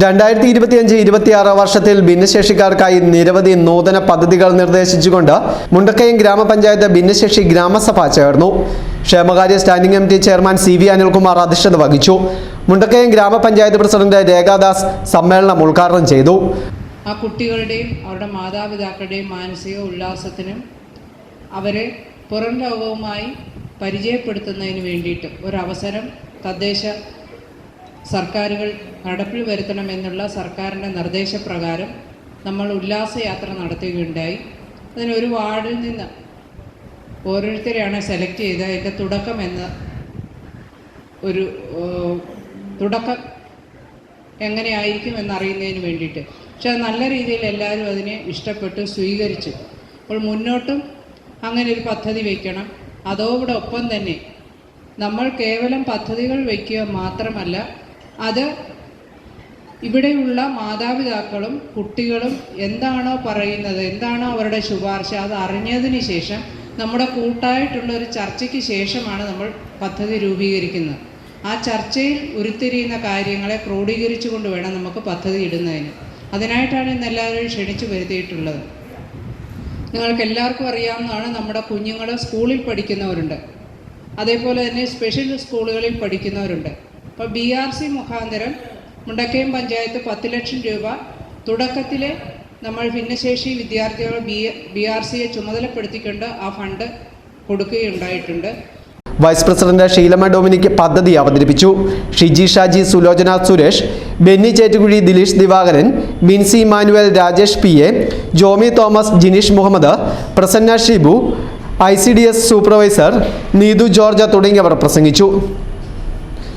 രണ്ടായിരത്തി ഇരുപത്തിയഞ്ച് ഇരുപത്തിയാറ് വർഷത്തിൽ ഭിന്നശേഷിക്കാർക്കായി നിരവധി നൂതന പദ്ധതികൾ നിർദ്ദേശിച്ചുകൊണ്ട് മുണ്ടക്കയം ഗ്രാമപഞ്ചായത്ത് ഭിന്നശേഷി ഗ്രാമസഭ ചേർന്നു. ക്ഷേമകാര്യ standing committee chairman C V Anilkumar അധ്യക്ഷത വഹിച്ചു. മുണ്ടക്കയം ഗ്രാമപഞ്ചായത്ത് പ്രസിഡന്റ് രേഖാദാസ് സമ്മേളനം ഉദ്ഘാടനം ചെയ്തു. ആ കുട്ടികളുടെയും അവരുടെ മാതാപിതാക്കളുടെയും മാനസിക ഉല്ലാസത്തിനും അവരെ പുറം ലോകവുമായി പരിചയപ്പെടുത്തുന്നതിന് വേണ്ടിയിട്ട് ഒരവസരം തദ്ദേശ സർക്കാരുകൾ നടപ്പിൽ വരുത്തണമെന്നുള്ള സർക്കാരിന്റെ നിർദ്ദേശപ്രകാരം നമ്മൾ ഉല്ലാസയാത്ര നടത്തുകയുണ്ടായി. അതിനൊരു വാർഡിൽ നിന്ന് ഓരോരുത്തരെയാണ് സെലക്ട് ചെയ്ത് അതിന്റെ തുടക്കം എന്ന ഒരു തുടക്കം എങ്ങനെയായിരിക്കും എന്നറിയുന്നതിന് വേണ്ടിയിട്ട്. പക്ഷെ നല്ല രീതിയിൽ എല്ലാവരും അതിനെ ഇഷ്ടപ്പെട്ട് സ്വീകരിച്ചു. അപ്പോൾ മുന്നോട്ടും അങ്ങനെ ഒരു പദ്ധതി വയ്ക്കണം അതോടൊപ്പം തന്നെ നമ്മൾ കേവലം പദ്ധതികൾ വയ്ക്കുക മാത്രമല്ല അത് ഇവിടെയുള്ള മാതാപിതാക്കളും കുട്ടികളും എന്താണോ പറയുന്നത് എന്താണോ അവരുടെ ശുപാർശ അത് അറിഞ്ഞതിന് ശേഷം നമ്മുടെ കൂട്ടായിട്ടുള്ള ഒരു ചർച്ചയ്ക്ക് ശേഷമാണ് നമ്മൾ പദ്ധതി രൂപീകരിക്കുന്നത്. ആ ചർച്ചയിൽ ഉരുത്തിരിയുന്ന കാര്യങ്ങളെ ക്രോഡീകരിച്ചു കൊണ്ട് വേണം നമുക്ക് പദ്ധതി ഇടുന്നതിന്. അതിനായിട്ടാണ് ഇന്ന് എല്ലാവരെയും ക്ഷണിച്ചു വരുത്തിയിട്ടുള്ളത്. നിങ്ങൾക്ക് എല്ലാവർക്കും അറിയാവുന്നതാണ് നമ്മുടെ കുഞ്ഞുങ്ങൾ സ്കൂളിൽ പഠിക്കുന്നവരുണ്ട്. അതേപോലെ തന്നെ സ്പെഷ്യൽ സ്കൂളുകളിൽ പഠിക്കുന്നവരുണ്ട്. അപ്പോൾ ബി ആർ സി മുഖാന്തരം മുണ്ടക്കയം പഞ്ചായത്ത് പത്ത് ലക്ഷം രൂപ. തുടക്കത്തിൽ നമ്മൾ ഭിന്നശേഷി വിദ്യാർത്ഥികൾ ബി ബി ആർ സിയെ ചുമതലപ്പെടുത്തിക്കൊണ്ട് ആ ഫണ്ട് കൊടുക്കുകയുണ്ടായിട്ടുണ്ട്. വൈസ് പ്രസിഡന്റ് ഷീലമ്മ ഡോമിനിക്ക് പദ്ധതി അവതരിപ്പിച്ചു. Shiji Shaji Sulochana Suresh Benny Chettukuzhi Dileesh Divakaran Binsy Manuel Rajesh P A Jomy Thomas Jineesh Muhammad Prasanna Shibu I C D S supervisor Neethu George തുടങ്ങിയവർ പ്രസംഗിച്ചു.